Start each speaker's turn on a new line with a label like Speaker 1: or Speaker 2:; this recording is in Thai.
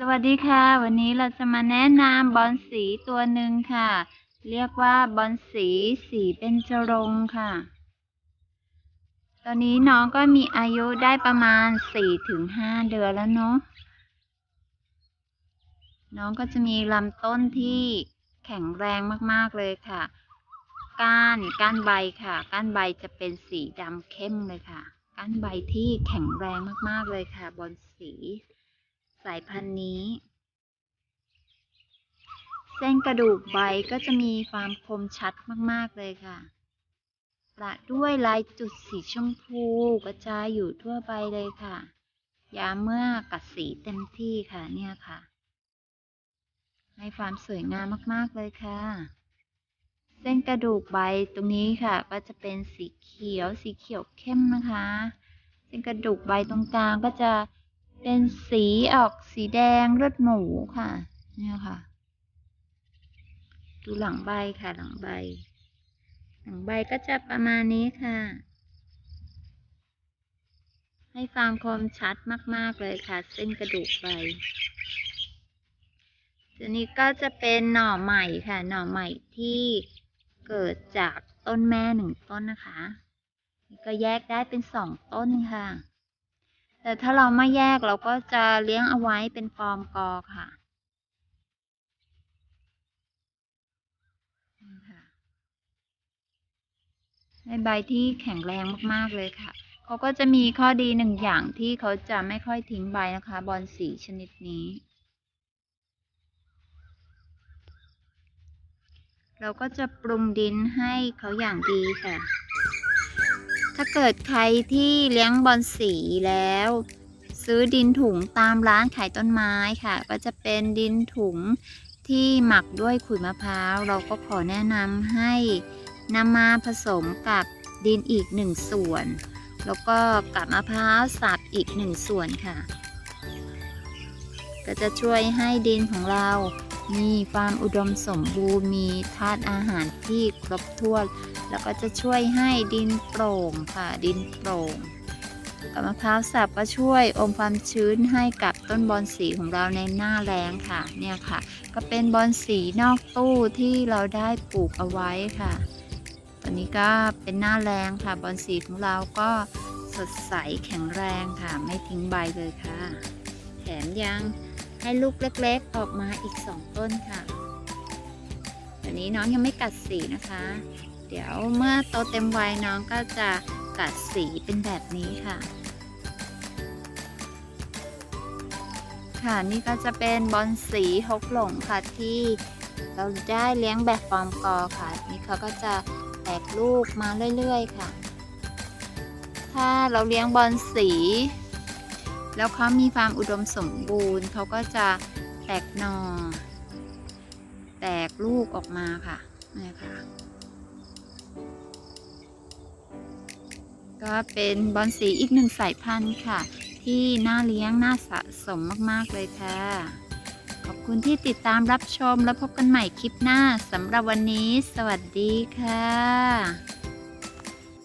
Speaker 1: สวัสดีค่ะ วันนี้เราจะมาแนะนำบอลสีตัวหนึ่งค่ะ เรียกว่าบอลสีสีเบญจรงค์ค่ะ ตอนนี้น้องก็มีอายุได้ประมาณสี่ถึงห้าเดือนแล้วเนาะน้องก็จะมีลำต้นที่แข็งแรงมากๆเลยค่ะ ก้านก้านใบค่ะ ก้านใบจะเป็นสีดำเข้มเลยค่ะ ก้านใบที่แข็งแรงมากๆเลยค่ะ บอลสี สายพันธุ์นี้ เส้นกระดูกใบก็จะมีความคมชัดมาก ๆ เลยค่ะประด้วยลายจุดสีชมพูกระจายอยู่ทั่วใบเลยค่ะ ยามเมื่อกัดสีเต็มที่ค่ะเนี่ยค่ะ ให้ความสวยงามมาก ๆ เลยค่ะเส้นกระดูกใบตรงนี้ค่ะ ก็จะเป็นสีเขียวสีเขียวเข้มนะคะ เส้นกระดูกใบตรงกลางก็จะ เป็นสีออกสีแดงเลือดหมูค่ะ เนี่ยค่ะ ดูหลังใบค่ะ หลังใบ หลังใบก็จะประมาณนี้ค่ะ ให้ความคมชัดมาก ๆ เลยค่ะ เส้นกระดูกใบทีนี้ก็จะเป็นหน่อใหม่ค่ะ หน่อใหม่ที่เกิดจากต้นแม่หนึ่งต้นนะคะ ก็แยกได้เป็นสองต้นค่ะ แต่ถ้าเราไม่แยกเราก็จะเลี้ยงเอาไว้เป็นฟอร์มกอค่ะในใบที่แข็งแรงมากๆเลยค่ะ เขาก็จะมีข้อดีหนึ่งอย่างที่เขาจะไม่ค่อยทิ้งใบนะคะ บอลสีชนิดนี้ เราก็จะปรุงดินให้เขาอย่างดีค่ะ ถ้าเกิดใครที่เลี้ยงบอลสีแล้ว ซื้อดินถุงตามร้านขายต้นไม้ค่ะ ก็จะเป็นดินถุงที่หมักด้วยขุยมะพร้าว เราก็ขอแนะนำให้นำมาผสมกับดินอีกหนึ่งส่วน แล้วก็กับมะพร้าวสับอีกหนึ่งส่วนค่ะ ก็จะช่วยให้ดินของเรา มีความอุดมสมบูรณ์มีธาตุอาหารที่ครบถ้วน แล้วก็จะช่วยให้ดินโปร่งค่ะดินโปร่งกับมะพร้าวสับก็ช่วยอมความชื้นให้กับต้นบอนสีของเราในหน้าแล้งค่ะเนี่ยค่ะ ก็เป็นบอนสีนอกตู้ที่เราได้ปลูกเอาไว้ค่ะ ตอนนี้ก็เป็นหน้าแล้งค่ะบอนสีของเราก็สดใสแข็งแรงค่ะ ไม่ทิ้งใบเลยค่ะ แถมยัง ให้ลูกเล็กๆออกมาอีกสองต้นค่ะตอนนี้น้องยังไม่กัดสีนะคะ เดี๋ยวเมื่อโตเต็มวัยน้องก็จะกัดสีเป็นแบบนี้ค่ะ ค่ะนี่ก็จะเป็นบอลสีฮกหลงค่ะที่เราได้เลี้ยงแบบฟอร์มกอค่ะ นี่เขาก็จะแตกลูกมาเรื่อยๆค่ะ ถ้าเราเลี้ยงบอลสี แล้วเขามีความอุดมสมบูรณ์เขาก็จะแตกหนอแตกลูกออกมาค่ะนี่ค่ะ ก็เป็นบอลสีอีกหนึ่งสายพันธุ์ค่ะ ที่น่าเลี้ยงน่าสะสมมาก ๆ เลยค่ะ ขอบคุณที่ติดตามรับชมแล้วพบกันใหม่คลิปหน้าสำหรับวันนี้ สวัสดีค่ะ